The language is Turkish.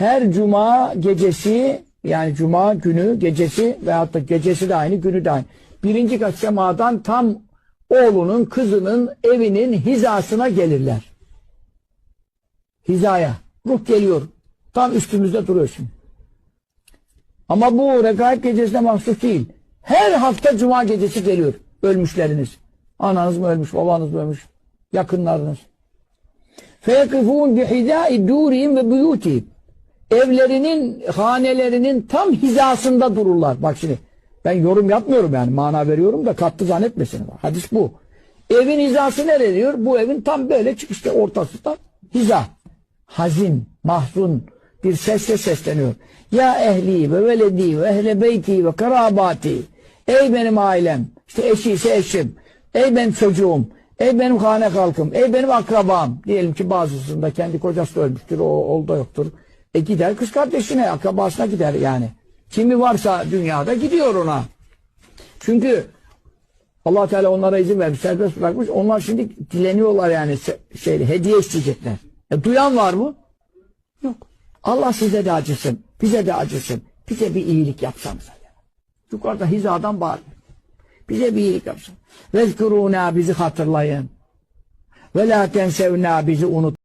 her cuma gecesi yani cuma günü gecesi veyahut da gecesi de aynı günü de aynı. Birinci kat semadan tam oğlunun kızının evinin hizasına gelirler. Hizaya. Ruh geliyor. Tam üstümüzde duruyor şimdi. Ama bu regaib gecesine mahsus değil. Her hafta cuma gecesi geliyor. Ölmüşleriniz. Ananız mı ölmüş, babanız mı ölmüş, yakınlarınız. فَيَقِفُونَ بِحِذَاءِ دُورِهِمْ ve buyutihim. Evlerinin, hanelerinin tam hizasında dururlar. Bak şimdi ben yorum yapmıyorum yani mana veriyorum da kattı zannetmesin. Hadis bu. Evin hizası nerede diyor? Bu evin tam böyle çıkışta ortasında hiza. Hazin, mahzun bir sesle sesleniyor. Ya ehli ve veledi ve ehle beyti ve karabati. Ey benim ailem. işte eşi ise eşim. Ey benim çocuğum. Ey benim hane halkım. Ey benim akrabam. Diyelim ki bazısında kendi kocası da ölmüştür. O, o da yoktur. E gider kız kardeşine, akrabasına gider yani. Kimi varsa dünyada gidiyor ona. Çünkü allah Teala onlara izin vermiş, serbest bırakmış. Onlar şimdi dileniyorlar yani şey, hediye isteyecekler. E, duyan var mı? Yok. Allah size de acısın, bize de acısın. Bize bir iyilik yapsanız. Yukarıda hizadan bağırıyor. Bize bir iyilik yapsın. Vezkuruna bizi hatırlayın. Ve la tensevna bizi unut.